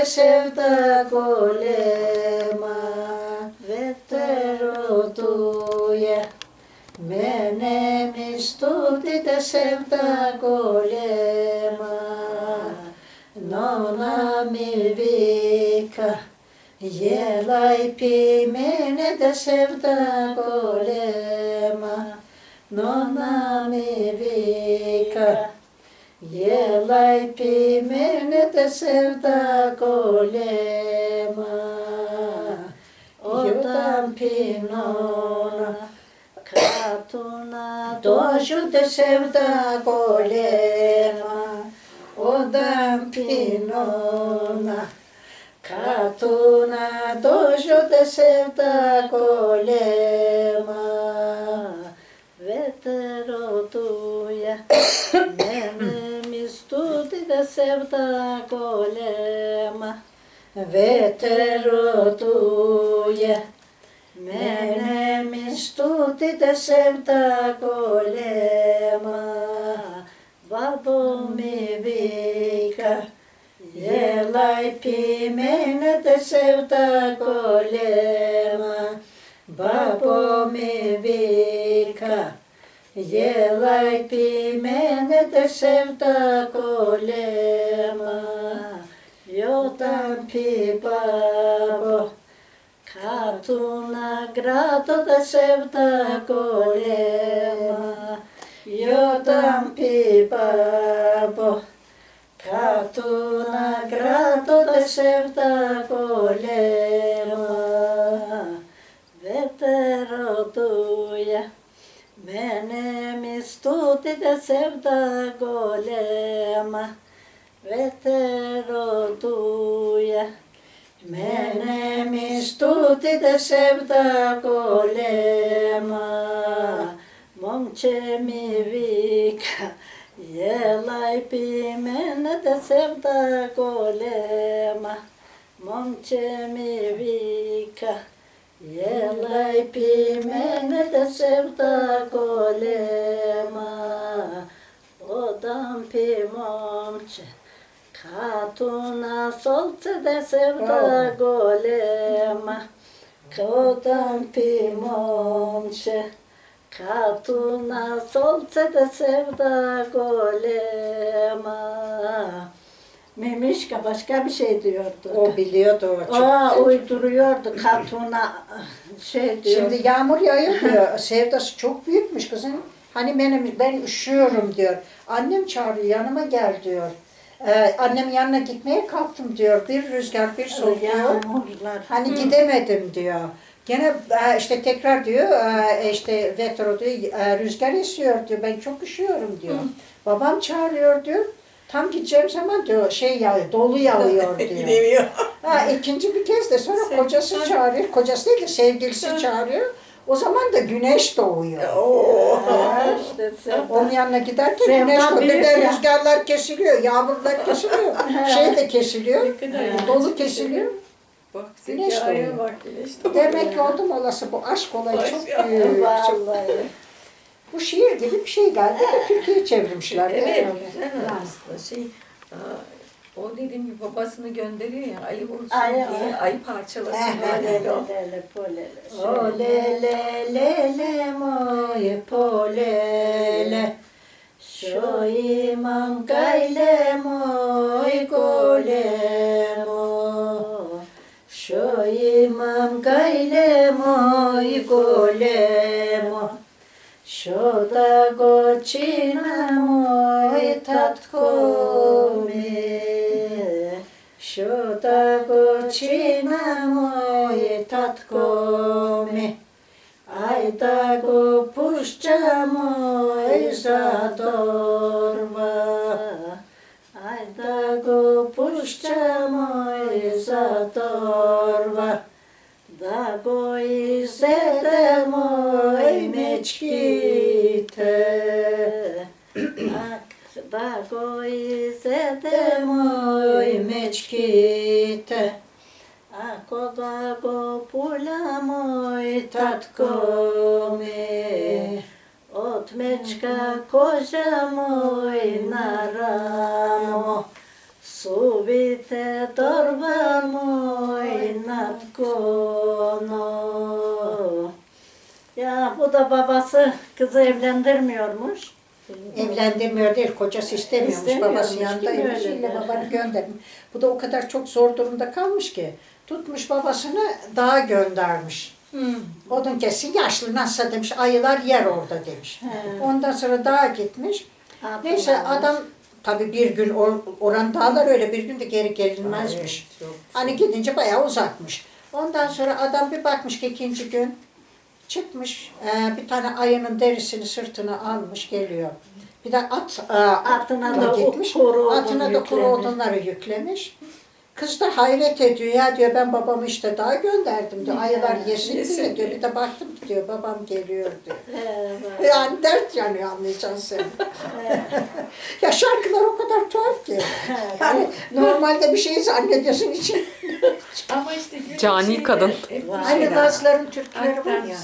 de sevda golema Vetero tuje Mene mi studi de sevda golema Nona mi vika Jelaj pi mene de sevda Jelaj pi mene de sevda golema Odan pinona Katuna dožu de sevda golema Odan pinona Katuna dožu de sevda golema Vetero mi studi de sevda golema Vetero tuja Mene mi studi de sevda golema Babo mi vika. Jelaj pi mene de sevda golema Babo mi vika Jelaj pi mene de sevda golema Jodan pi babo Katuna grado de sevda golema Jodan pi babo Katuna grado de sevda golema Vetero tuja Mene mi studi de sevda golema Vetero tuja Mene mi studi de sevda golema Momče mi vika Jelaj pi mene de sevda golema Momče mi vika Jelaj pi mene de sevda golema. Odam pi momče Katuna solce de sevda golema. Kodam pi momče Katuna solce de sevda golema Memişka başka bir şey diyordu. O biliyordu o çok. Aa uyduruyordu Katuna şey diyor. Şimdi yağmur yağıyor diyor. Sevdası çok büyükmüş kızım. Hani benim ben üşüyorum diyor. Annem çağırıyor yanıma gel diyor. Ee, annemin yanına gitmeye kalktım diyor. Bir rüzgar bir soğuk diyor. Yağmurlar. Hani gidemedim diyor. Gene e, işte tekrar diyor e, işte vetro diyor e, rüzgar esiyor diyor. Ben çok üşüyorum diyor. Babam çağırıyor diyor. Tam gideceğim zaman diyor şey yağıyor, dolu yağıyor diyor. Gidemiyor. Ha, ikinci bir kez de sonra Sev- kocası çağırıyor. Kocası değil de sevgilisi çağırıyor. O zaman da güneş doğuyor. Oo. Ha, işte. Onun yanına giderken Sevda güneş doğuyor. Birden ya. rüzgarlar kesiliyor, yağmurlar kesiliyor. şey de kesiliyor. Ne kadar Dolu kesiliyor. Bak Güneş zekaya doğuyor. bak güneş doğuyor. Demek ki oldum olası bu aşk olayı Aşk çok ya. büyük. Çok- Vallahi. Bu şiir gibi bir şey galiba da Türkiye'ye çevirmişler. değil mi? Evet güzel aslında şey aa, o dediğim gibi babasını gönderiyor ya ayı vursun Ay, diye ay. ayı parçalasın Eh, diye. Lele o. lele polele. O le le le le moje polele Što imam gajle moj golemo Što imam gajle moj golemo Shoda gochina moi tatkome Shoda gochina moi tatkome Ajda go pušća moj zadorva Ajda go pušća moj zadorva Da go izede moj мечките, Бакої сете мой мечките, Ако баго пуля мой татко ми, От мечка кожа мой на рамо, Субите торба мой над коном. Ya bu da babası kızı evlendirmiyormuş. Evlendirmiyor değil, kocası istemiyormuş. İstemiyormuş, Babası mi yanındaymış. öyle babanı göndermiş. Bu da o kadar çok zor durumda kalmış ki. Tutmuş babasını dağa göndermiş. Odun kesin yaşlı nasıl demiş, ayılar yer orada demiş. He. Ondan sonra dağa gitmiş. Hatun Neyse almış. adam tabii bir gün or- oran dağlar öyle bir gün de geri gelinmezmiş. Hani gidince bayağı uzakmış. Ondan sonra adam bir bakmış ki ikinci gün çıkmış e, bir tane ayının derisini sırtına almış geliyor. Bir de at e, Atına da gitmiş. kuru Atına da kuru odunları yüklemiş. Kız da hayret ediyor ya diyor ben babamı işte daha gönderdim diyor. Ayılar yesin diye diyor. Bir de baktım diyor babam geliyor diyor. Evet. Yani dert yanıyor anlayacaksın sen. ya şarkılar o kadar tuhaf ki. Yani normalde bir şey zannediyorsun için. Ama işte Cani kadın. bu Aynı şeyler. Lazların türküleri var ya.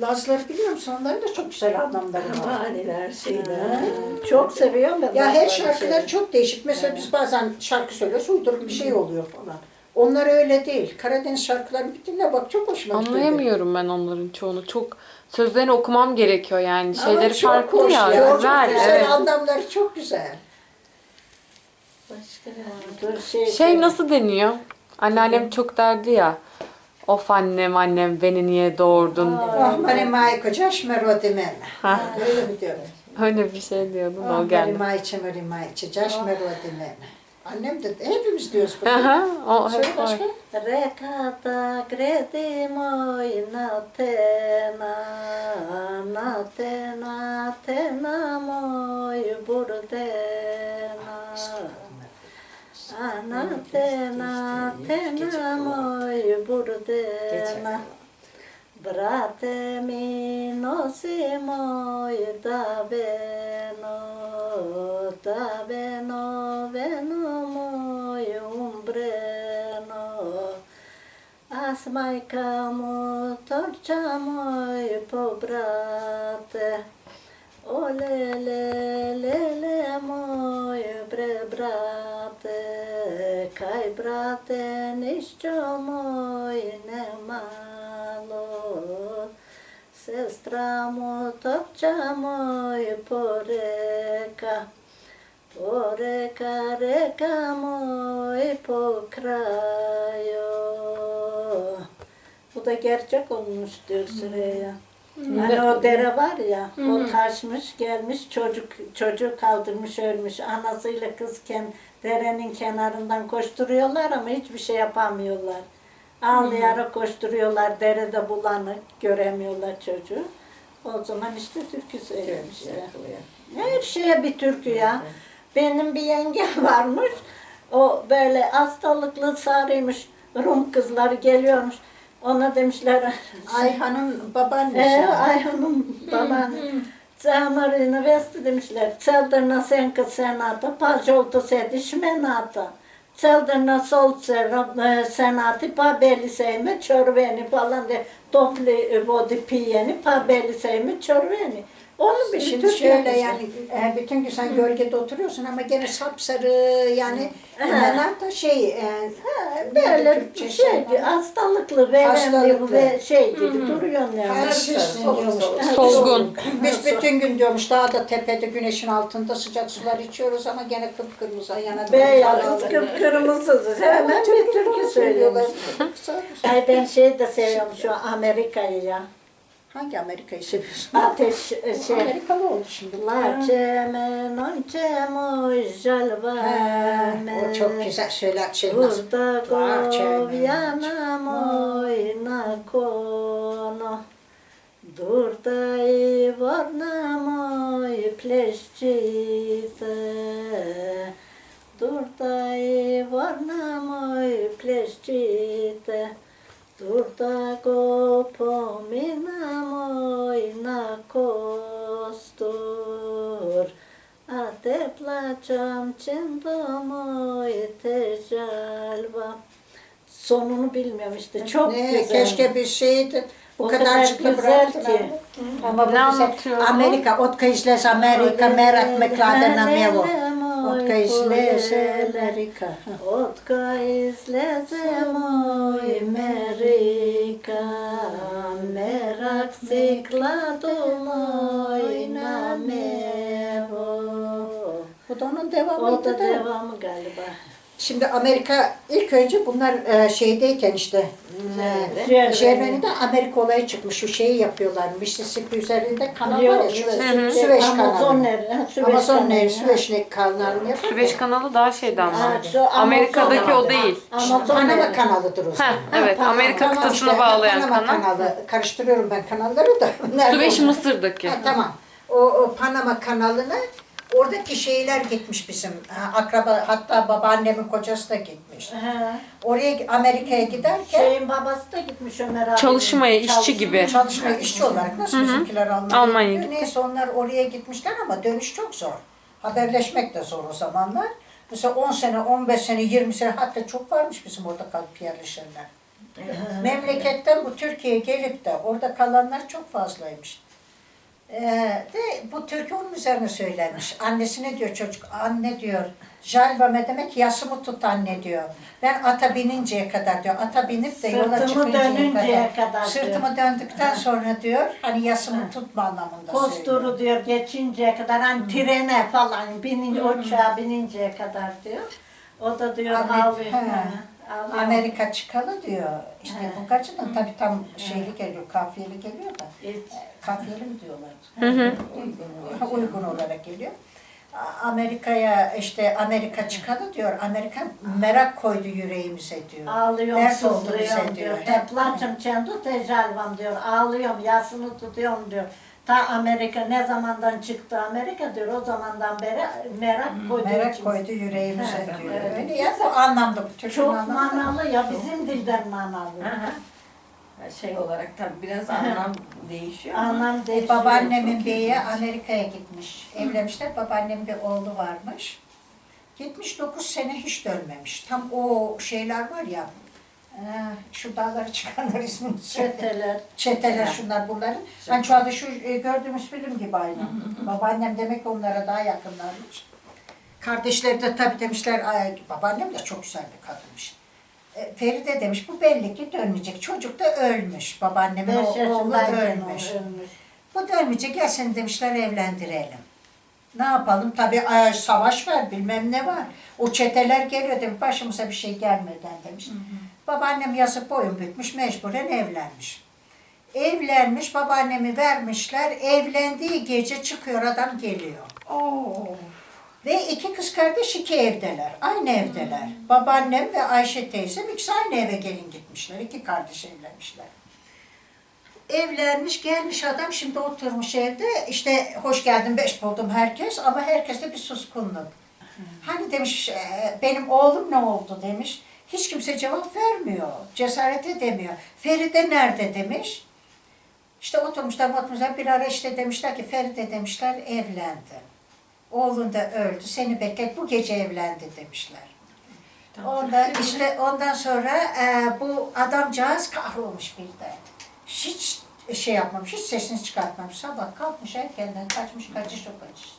Lazları biliyor musun? Onların da çok güzel anlamları var. havaniler, şeyler. Çok seviyorum ben. Ya her şarkılar şeyleri. çok değişik. Mesela biz bazen şarkı söylüyoruz, uyduruk bir şey oluyor falan. Onlar öyle değil. Karadeniz şarkılarını bir dinle bak çok hoşuma gidiyor. Anlayamıyorum ben onların çoğunu. Çok sözlerini okumam gerekiyor yani. Ama Şeyleri çok farklı hoş ya. Çok Güzel. güzel evet. anlamları çok güzel. Başka ne var? Dur, şey, Şey nasıl deniyor? Anneannem çok derdi ya. Of annem annem beni niye doğurdun? Rahmani mai kocaş merodimen. Ha. Öyle mi? Öyle bir şey diyordu da o Rahmani geldi. mai çemeri mai çecaş merodimen. Annem de hepimiz diyoruz bunu. Aha, o Söyle hep başka. Rekata kredimoy na tena na tena tena moy burdena ana tena tena moy burdena Brate mi nosi moy da beno da beno veno moy umbreno Asmaj kamu torča moj Brate nišćo moj ne malo Sestra mu torča moj po reka moj. Bu da gerçek olmuştur Süreyya. Hani o dere var ya, o taşmış gelmiş çocuk çocuğu kaldırmış ölmüş. Anasıyla kızken derenin kenarından koşturuyorlar ama hiçbir şey yapamıyorlar. Ağlayarak koşturuyorlar, derede bulanık, göremiyorlar çocuğu. O zaman işte türkü söylemişler. Her şeye bir türkü ya. Benim bir yengem varmış. O böyle hastalıklı sarıymış. Rum kızları geliyormuş. Ona demişler Ayhan'ın babaannesi. e, Ayhan'ın baban Zamarını vesti demişler. Celdrna senka senata, pažolto sediš menata. Celdrna solce e, senati, pa beli sejme čorveni falan de topli vodi pijeni, pa beli sejme çorveni. Onun bir Şimdi Türk şöyle yapısı. yani e, bütün gün sen gölgede oturuyorsun ama gene sapsarı yani Ha. Menat da şey e, Böyle Türkçe bir şey şey, hastalıklı, Hastalıklı. ve şey gibi duruyorsun yani. halsizsin Solgun. diyormuş. Solgun. Biz bütün gün diyormuş dağda tepede güneşin altında sıcak sular içiyoruz ama gene kıpkırmızı yana Beyaz, kıpkırmızı. Hemen bir türkü söylüyorlar. Ay ben şey de seviyorum şu Amerika'yı ya. Hangi Amerika'yı seviyorsun? Ateş e, şey. Amerikalı oldu şimdi. Laçeme nonçemo Ha, jalvame. o çok güzel söyler şey nasıl? Burada Laçeme govjana moj na kono. Durda i vorna moj pleščite. Durda i vorna moj pleščite. Durda go pomina moj na kostur. A te plaćam çendo moj te žalva. Sonunu bilmiyorum işte çok Ne, güzel. keşke bir şeydi. Bu O kadar kadar güzel ki. Ama bu Ne güzel. Amerika, izlez Amerika, merak mekladena mevo. Otka izlese Amerika. Otka izlezem oy Amerika Merak sikladım oynamero Bu da onun O devamıydı da da. devamı galiba. Şimdi Amerika ilk önce bunlar e, şeydeyken işte e, Jerveni'de Amerika olayı çıkmış. Şu şeyi yapıyorlar. Mississippi üzerinde kanal var ya. Yok, Süveyş, Süveyş Amazon kanalı. Nehri, ha, Süveyş Amazon kanalı, Nehri, ha. Süveyş kanalını yapıyor. Süveyş kanalı daha şeyden Ha, var. şu Amazon Amerika'daki o kanalı. değil. Amazon Panama Nehri. kanalıdır o zaman. Heh, evet Panama, Amerika Tamam kıtasını işte, bağlayan Panama kanal. kanalı. Karıştırıyorum ben kanalları da. Nerede Süveyş. Mısır'daki. Ha, tamam. O, o Panama kanalına oradaki şeyler gitmiş bizim. Ha, akraba hatta babaannemin kocası da gitmiş. Ha. Oraya Amerika'ya giderken Şeyin babası da gitmiş Ömer abi. Çalışmaya, işçi gibi. çalışmaya işçi olarak nasıl bizimkiler Almanya'ya Almanya'ya gidiyor. Neyse onlar oraya gitmişler ama dönüş çok zor. Haberleşmek de zor o zamanlar. Mesela 10 sene, 15 sene, 20 sene hatta çok varmış bizim orada kalıp yerleşenler. Memleketten bu Türkiye'ye gelip de orada kalanlar çok fazlaymış. Ee, de bu türkü onun üzerine söylenmiş. Annesine diyor çocuk, anne diyor, jalva ne demek yasımı tut anne diyor. Ben ata bininceye kadar diyor, ata binip de yola Sırtımı çıkıncaya dönünceye kadar. kadar diyor. Sırtımı döndükten sonra diyor, hani yasımı tutma anlamında söylüyor. Posturu diyor geçinceye kadar hani trene falan binin uçağa bininceye kadar diyor. O da diyor Ahmet, ağlıyor. he. Ha, ağlıyor. Amerika çıkalı diyor. İşte He. bu kaçıdan tabii tam şeyli geliyor, kafiyeli geliyor da. Evet. Kafiyeli mi diyorlar? Hı hı. Ha, uygun olarak geliyor. Amerika'ya işte Amerika çıkalı diyor. Amerika merak koydu yüreğimize diyor. Ağlıyorum, Dert oldu sızlıyorum diyor. diyor. Hep plaçım çendu tejalvam diyor. Ağlıyorum, yasını tutuyorum diyor. Ta Amerika ne zamandan çıktı Amerika diyor. O zamandan beri merak koydu. Merak içimize. koydu yüreğimize Evet, diyor. evet. Öyle ya bu anlamda bu Türk'ün Çok anlamı. manalı ya bizim dilden manalı. Aha. Şey olarak tabii biraz anlam değişiyor ama Anlam E, değişiyor. babaannemin Çok beyi ilginç. Amerika'ya gitmiş. Evlenmişler. Babaannemin bir oğlu varmış. Gitmiş 9 sene hiç dönmemiş. Tam o şeyler var ya. Şu dağları çıkanlar ismini söyle. Çeteler. Çeteler şunlar bunların. Hani şu anda şu e, gördüğümüz film gibi aynı. Babaannem demek ki onlara daha yakınlarmış. Kardeşleri de tabii demişler, Ay, babaannem de çok güzel bir kadınmış. E, Feride demiş, bu belli ki dönmeyecek. Çocuk da ölmüş. Babaannemin o, Beş oğlu yaşındayken ölmüş. o ölmüş. Bu dönmeyecek, gelsin demişler evlendirelim. Ne yapalım? Tabii ay, savaş var, bilmem ne var. O çeteler geliyor demiş, başımıza bir şey gelmeden demiş. Babaannem yazıp boyun bükmüş, mecburen evlenmiş. Evlenmiş, babaannemi vermişler. Evlendiği gece çıkıyor, adam geliyor. Ve iki kız kardeş iki evdeler. Aynı evdeler. Babaannem ve Ayşe teyzem ikisi aynı eve gelin gitmişler. İki kardeş evlenmişler. Evlenmiş gelmiş adam şimdi oturmuş evde. İşte hoş geldin beş buldum herkes ama herkeste bir suskunluk. Hani demiş "e, benim oğlum ne oldu demiş. Hiç kimse cevap vermiyor. Cesaret edemiyor. Feride nerede demiş. İşte oturmuşlar oturmuşlar bir ara işte demişler ki Feride demişler evlendi. Oğlun da öldü. Seni beklet bu gece evlendi demişler. Ondan işte ondan sonra e, bu adamcağız kahrolmuş birden. Hiç şey yapmamış, hiç sesini çıkartmamış. Sabah kalkmış erkenden kaçmış kaçış o kaçış.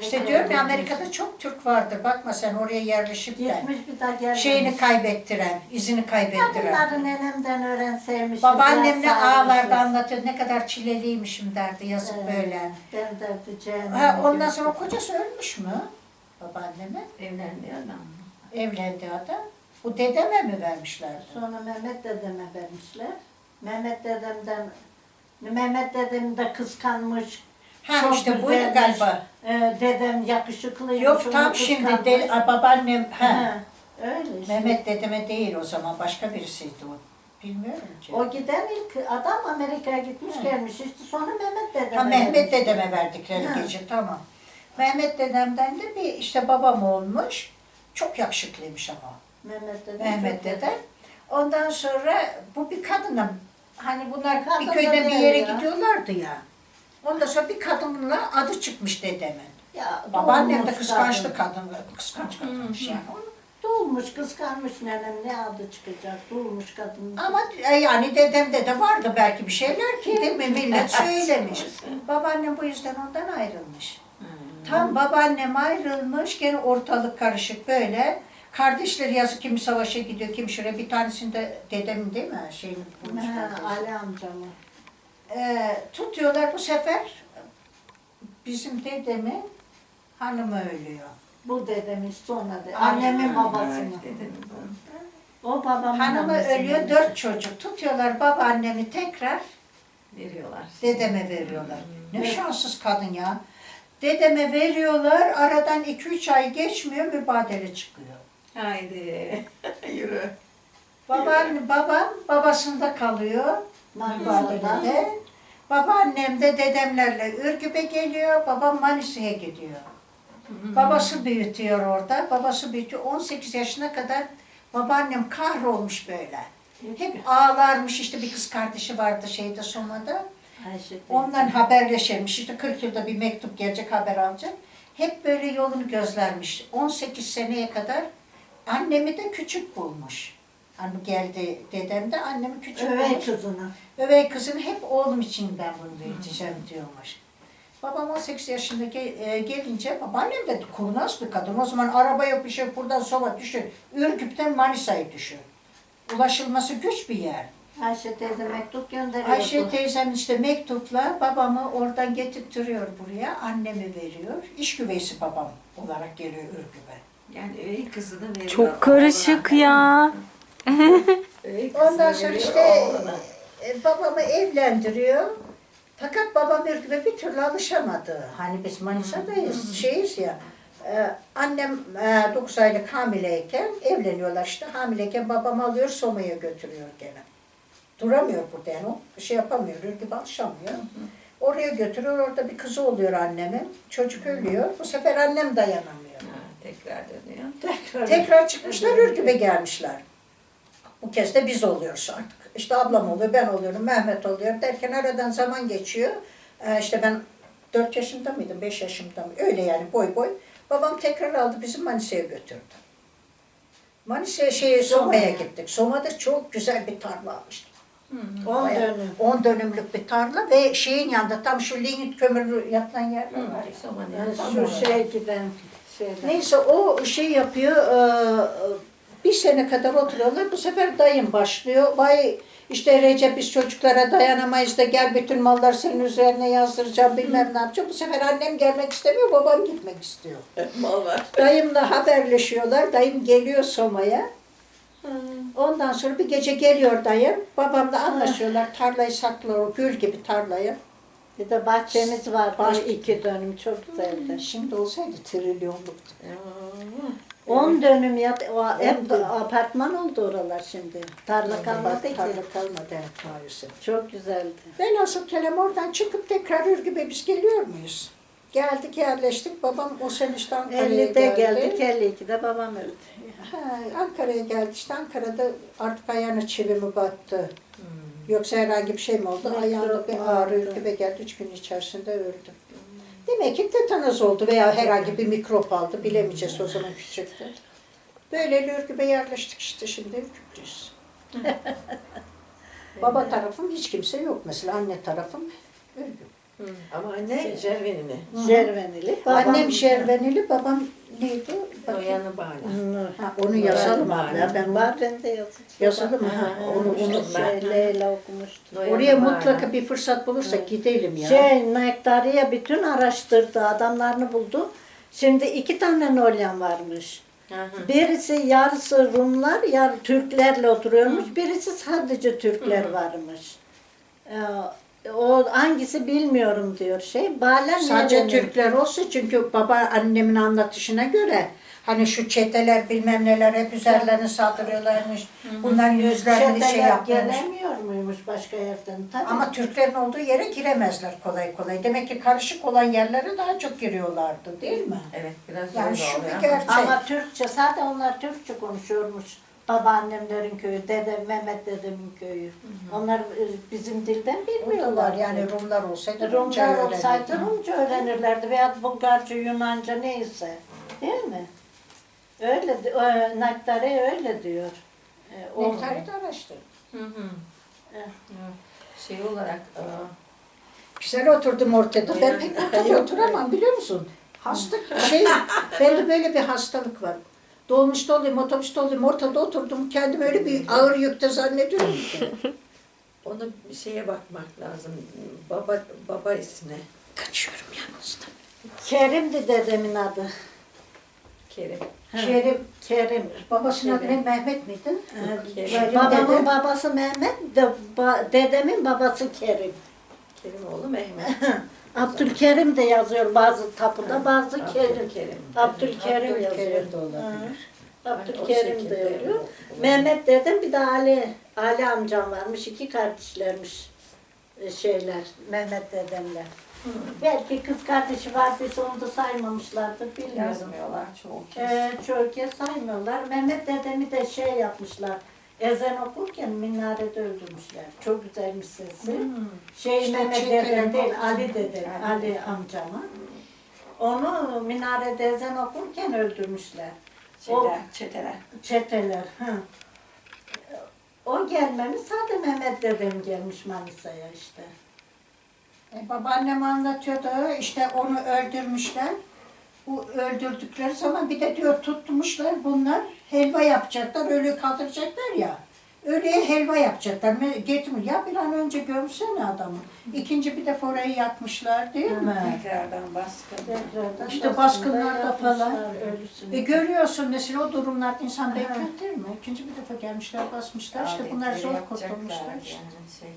İşte diyorum ya Amerika'da çok Türk vardır. Bakma sen oraya yerleşip de Gitmiş bir daha gelmemiş. şeyini kaybettiren, izini kaybettiren. Kadınların elimden öğrenseymiş. Babaannem ne ağlarda sağlıksız. anlatıyor. Ne kadar çileliymişim derdi yazık Evet. böyle. Ben de diyeceğim. Ha, ondan sonra kocası ölmüş mü? Babaannemin. evlendi adam. Evlendi adam. Bu dedeme mi vermişlerdi? Sonra Mehmet dedeme vermişler. Mehmet dedemden Mehmet dedem de kıskanmış. Ha Çok işte buydu güzelmiş. galiba. Ee, dedem yakışıklıymış. Yok onu tam şimdi kıskanmış. de, a, babaannem ha. Ha, Öyle işte. Mehmet dedeme değil o zaman başka birisiydi o. Bilmiyorum ki. O giden ilk adam Amerika'ya gitmiş gelmiş. İşte sonra Mehmet dedeme ha Mehmet vermiş. dedeme verdikleri Ha. gece tamam. Mehmet dedemden de bir işte babam olmuş. Çok yakışıklıymış ama. Mehmet dedem. Mehmet çok- dedem. Ondan sonra bu bir kadınla hani bunlar bir köyden bir yere ya. gidiyorlardı ya. Ondan sonra bir kadınla adı çıkmış dedemin. Ya, Babaannem de kıskançlı kadın. kadın. Kıskanç kadınmış yani. Doğmuş, kıskanmış nenem ne adı çıkacak? Doğmuş kadın. Ama e, yani dedemde de vardı belki bir şeyler ki değil mi? Millet söylemiş. Babaannem bu yüzden ondan ayrılmış. Tam babaannem ayrılmış, gene ortalık karışık böyle. Kardeşleri yazık kimi savaşa gidiyor, kim şuraya. Bir tanesinde dedemin değil mi? Şeyini bulmuşlar. Ha, Ali amcamı. Ee, tutuyorlar bu sefer bizim dedemin hanımı ölüyor. Bu dedemin sonra de. Annemin babasını. O babamın Hanımı annesinin. ölüyor, dört çocuk. Tutuyorlar babaannemi tekrar Veriyorlar. dedeme veriyorlar. Ne şanssız kadın ya. Dedeme veriyorlar, aradan iki üç ay geçmiyor, mübadele çıkıyor. Haydi. Yürü. Baban, babam babasında kalıyor Manisa'da. mübadelede. Babaannem de dedemlerle Ürgüp'e geliyor, babam Manisa'ya gidiyor. Babası büyütüyor orada, babası büyütüyor. 18 yaşına kadar babaannem kahrolmuş böyle. Hep ağlarmış, işte bir kız kardeşi vardı şeyde Soma'da. Ondan haberleşirmiş, işte 40 yılda bir mektup gelecek, haber alacak. Hep böyle yolunu gözlermiş. 18 seneye kadar annemi de küçük bulmuş. Hani geldi dedem de annemi küçük Övey bulmuş. kızını. Övey kızını hep oğlum için ben bunu büyüteceğim diyormuş. Babam 18 yaşında ge- e, gelince babaannem de kurnaz bir kadın. O zaman araba yok bir şey buradan Soma düşün. Ürgüp'ten Manisa'yı düşün. Ulaşılması güç bir yer. Ayşe teyze mektup gönderiyordu. Ayşe teyzem işte mektupla babamı oradan getirtiyor buraya. Annemi veriyor. İş güveysi babam olarak geliyor Ürgüp'e. Yani öyle kızını veriyor. Çok karışık ya. Kızını Ondan sonra işte e, babamı evlendiriyor. Fakat babam Ürgüp'e bir türlü alışamadı. Hani biz Manisa'dayız, şeyiz ya. Ee, annem e, 9 aylık hamileyken evleniyorlar işte. Hamileyken babam alıyor Soma'ya götürüyor gene. Duramıyor burada yani o şey yapamıyor, Ürgüp'e alışamıyor. Oraya götürüyor, orada bir kızı oluyor annemin. Çocuk ölüyor. Bu sefer annem dayanamıyor. Tekrar dönüyor. Tekrar. Tekrar çıkmışlar Ürgüp'e gelmişler. Bu kez de biz oluyoruz artık. İşte ablam oluyor, ben oluyorum, Mehmet oluyor derken aradan zaman geçiyor. Ee, işte ben 4 yaşında mıydım, 5 yaşında mı? Öyle yani boy boy. Babam tekrar aldı bizi Manisa'ya götürdü. Manisa'ya şey, Soma'ya gittik. Soma'da çok güzel bir tarla almıştık. 10 Bayağı dönüm. 10 dönümlük bir tarla ve şeyin yanında tam şu lignit kömürü yapılan yer var ya. Saman Yani şu şey giden şeyler. Neyse o şey yapıyor. eee, Bir sene kadar oturuyorlar. Bu sefer dayım başlıyor. Vay işte Recep biz çocuklara dayanamayız da gel bütün mallar senin üzerine yazdıracağım bilmem ne yapacağım. Bu sefer annem gelmek istemiyor. Babam gitmek istiyor. Mal var. Dayımla haberleşiyorlar. Dayım geliyor Soma'ya. Ondan sonra bir gece geliyor dayım. Babamla anlaşıyorlar. Tarlayı saklıyor. O gül gibi tarlayı. Bir de bahçemiz var. Bahçe- iki dönüm çok güzeldi. Şimdi olsaydı trilyonluktu. 10 dönüm yap, o hep dönüm. apartman oldu oralar şimdi. Tarla kalmadı ki. Tarla kalmadı maalesef. Çok güzeldi. Velhasıl kelam oradan çıkıp tekrar Ürgüp'e biz geliyor muyuz? Geldik yerleştik. Babam o sene işte Ankara'ya 50'de geldi. geldik, 52'de babam öldü. Ankara'ya geldi işte Ankara'da artık ayağına çivi mi battı? Yoksa herhangi bir şey mi oldu? Ayağında bir ağrı? Ürgüp'e geldi. Üç gün içerisinde öldü. Demek ki tetanoz oldu veya herhangi bir mikrop aldı. Bilemeyeceğiz o zaman küçüktü. Böyle Ürgüp'e yerleştik işte şimdi Ürgüp'teyiz. Baba tarafım hiç kimse yok mesela anne tarafım Ürgüp. Ama anne. Cervenili. Babam, Annem Şervenili, babam neydi? Bakayım. Noyanı. Ha, onu yazalım abi. ya, Ben Var ben de yazıcı. yazalım ha. Onu unutma. Şey, Leyla okumuştu. Noyanı Oraya bağlı. mutlaka bir fırsat bulursak gidelim ya. Şey, Nektariye bütün araştırdı, adamlarını buldu. Şimdi iki tane Nolyan varmış. Hı hı. Birisi yarısı Rumlar, yar Türklerle oturuyormuş. Birisi sadece Türkler varmış. Ee, o hangisi bilmiyorum diyor şey. Balen Sadece Yeren'in- Türkler olsa çünkü baba annemin anlatışına göre hani şu çeteler bilmem neler hep üzerlerine saldırıyorlarmış. Bunların yüzlerini şey Çeteler yapmamış. gelemiyor muymuş başka yerden? Tabii. Ama Türklerin olduğu yere giremezler kolay kolay. Demek ki karışık olan yerlere daha çok giriyorlardı değil mi? Evet biraz Yani öyle şu oluyor. bir gerçek. Ama Türkçe, zaten onlar Türkçe konuşuyormuş. Babaannemlerin köyü, dede, Mehmet dedemin köyü. Onlar e, bizim dilden Bilmiyorlar bilmiyorlar. yani Rumlar olsaydı Rumca Rumlar olsaydı. Rumca öğrenirlerdi veya Bulgarca, Yunanca neyse. Değil mi? Öyle, di- e, Naktare öyle diyor. E, o- Nektari de araştır. Hı hı. Evet. Şey olarak e, Güzel oturdum ortada. Ben pek ortada oturamam biliyor musun? Hasta şey, bende böyle bir hastalık var. Dolmuşta olayım, otobüste olayım, ortada oturdum. Kendimi öyle bir ağır yükte zannediyorum ki. Onu bir şeye bakmak lazım. Baba baba ismi. Kaçıyorum yalnızdan. Kerim'di dedemin adı. Kerim. Kerim, Kerim. babasının adı Kerim. Mehmet miydi? Kerim babamın dede. babası Mehmet, de, ba- dedemin babası Kerim. Kerim oğlu Mehmet. Abdülkerim de yazıyor bazı tapuda, bazı Kerim. Abdülkerim. Abdülkerim yazıyor. Abdülkerim de olabilir. Hı. O Abdülkerim de şekilde yazıyor. Mehmet dedem bir de Ali, Ali amcam varmış. iki kardeşlermiş e, şeyler, Mehmet dedemler. Belki kız kardeşi vardıysa onu da saymamışlardır, bilmiyorum. Yazmıyorlar çoğu kez. Ee, çoğu kez saymıyorlar. Mehmet dedemi de şey yapmışlar. Ezan okurken minarede öldürmüşler. Çok güzelmiş sesi. Şey İşte Mehmet dedem değil. Ali dedem, Ali Ali amcamı. Onu minarede ezan okurken öldürmüşler. Şeyler, çeteler. Çeteler. Hı. O gelmemiş, sadece Mehmet dedem gelmiş Manisa'ya işte. E, babaannem anlatıyordu işte onu öldürmüşler. Bu öldürdükleri zaman bir de diyor tutmuşlar bunlar helva yapacaklar ölüyü kaldıracaklar ya. Ölüye helva yapacaklar. Me- Getirmiş. Ya bir an önce gömsene adamı. İkinci bir defa orayı yakmışlar değil mi? Tekrardan baskın. Tekrardan İşte baskınlarda falan. ölüsünü. E görüyorsun mesela o durumlar insan bekletir mi? İkinci bir defa gelmişler basmışlar işte bunlar zor kurtulmuşlar işte. Yani şey.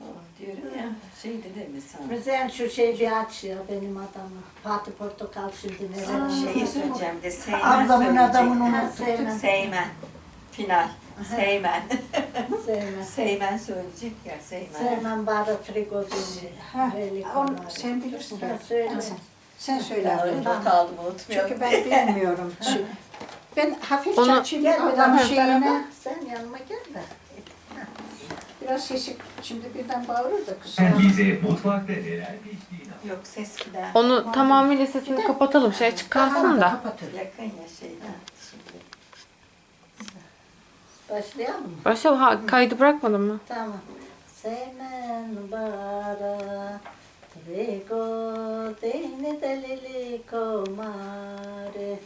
Oh, diyorum ya, şey dedim sana. Müzeyyen şu şey bir aç ya benim adamı. Fatih Portakal şimdi ne Sana var? şeyi söyleyeceğim de Seymen Ablamın söyleyecek. adamını unuttuk. Seymen. Seymen. Final. Seymen. Sevmem. Seymen söyleyecek ya Seymen. Sevmem bari trigozini. Ha, onu sen bilirsin. Ha, söyle. Sen, sen söyle. Not aldım unutmayalım. Çünkü ben bilmiyorum. Çünkü ben hafifçe Onu- açayım Gel bir şeyine. tarafa. Sen yanıma gel de. Biraz sesi şimdi birden bağırır da kız. Bize mutfakta neler piştiğini Yok ses gider. Onu tamamıyla sesini kapatalım. Şey açık kalsın da. Kapatır. Yakın ya şeyden. Şimdi. Başlayalım mı? Başla ha, kaydı bırakmadın mı? Tamam. Semen bara Rigo dini delili komare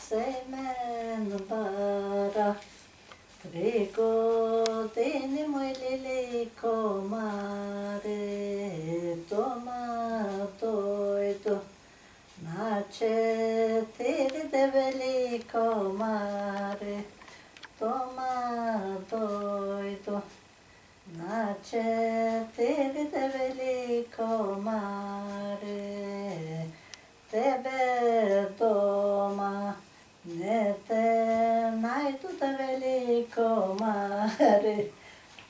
Semen bara ರೇಕೋ ತೇನೆ ಮೊಯ್ಲೆ ಲೇಖೋ ಮಾರೆ ತೋಮಾ ತೋಯ್ತು ನಾಚೆ ತೇರೆ ದೇವೆ ಲೇಖೋ ಮಾರೆ ತೋಮಾ ತೋಯ್ತು ನಾಚೆ ತೇರೆ ದೇವೆ ಲೇಖೋ ಮಾರೆ ತೇಬೆ ತೋಮಾ ನೆತೆ te naitu develi comare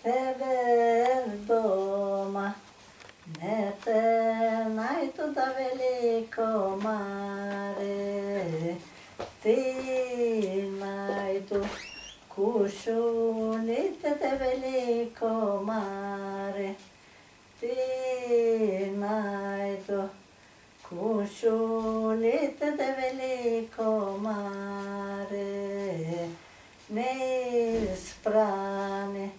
Tebe doma Ne te naitu develi comare Ti naitu Kushulite develi komare Tinaido Kushulite develi komare Ne sprane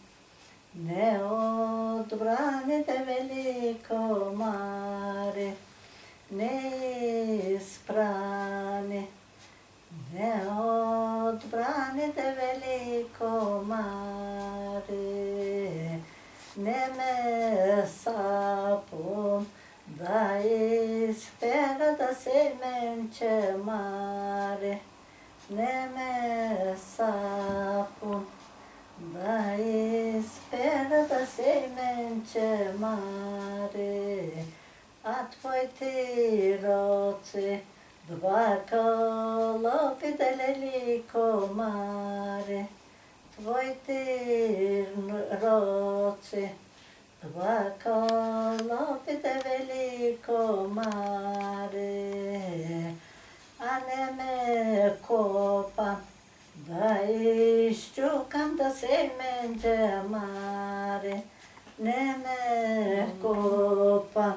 Ne odbrane develi komare Ne sprane ne odbrane de veliko mare, ne me sapun, da ispera da semenče mare, nemēs sāpu, vai spērta seimenče māri, atvoiti roci, dvaka lopideleli komari, tvoiti roci, dvaka lopideleli komari. Komare, a ne me kopa, da iščukam da semenđe mare, ne me kopa,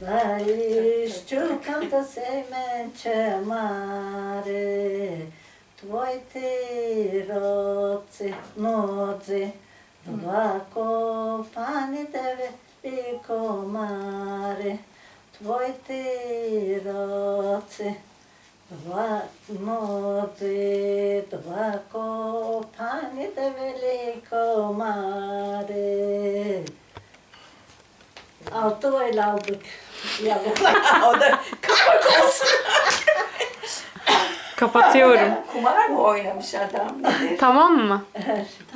da iščukam da semenče mare, tvoj ti roci, noci, dva kopani develi komare, Voi tiroti, dva noti, dva kopani de veliko mare. Altı oyla aldık. O da kapak olsun. Kapatıyorum. Kumar mı oynamış adam? Nedir? tamam mı?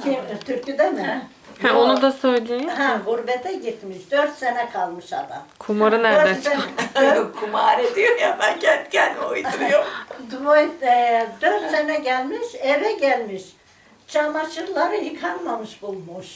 Kim, türküde mi? Ha, onu da söyleyin. Ha, gurbete gitmiş. Dört sene kalmış adam. Kumarı nereden Dört çıktı? sene, Yok kumar ediyor ya ben kendi kendime uyduruyorum. dört, e, dört sene gelmiş, eve gelmiş. Çamaşırları yıkanmamış bulmuş.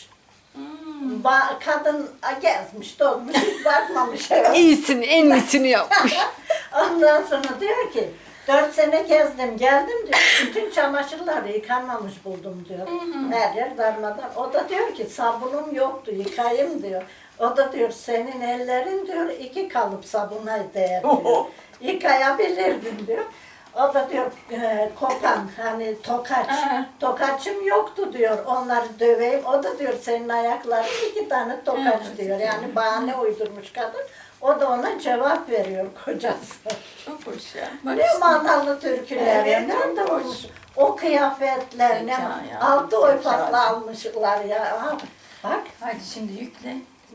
Ba- kadın a, gezmiş, dolmuş, hiç bakmamış eve. İyisin, en iyisini yapmış. Ondan sonra diyor ki, dört sene gezdim, geldim diyor. Bütün çamaşırları yıkanmamış buldum diyor. Her yer darmadan. O da diyor ki, sabunum yoktu, yıkayayım diyor. O da diyor, senin ellerin diyor, iki kalıp sabuna değer diyor. Yıkayabilirdin diyor. O da diyor, e, kopan, hani tokaç, Aha. tokaçım yoktu diyor, onları döveyim. O da diyor, senin ayakların iki tane tokaç diyor. Yani bahane uydurmuş kadın. O da ona cevap veriyor kocası. Çok hoş ya. Bak Ne işte. manalı türküler. Evet, Nerede bulmuş? O kıyafetler ne? Altı oy patla almışlar ya. Bak Hadi şimdi yükle.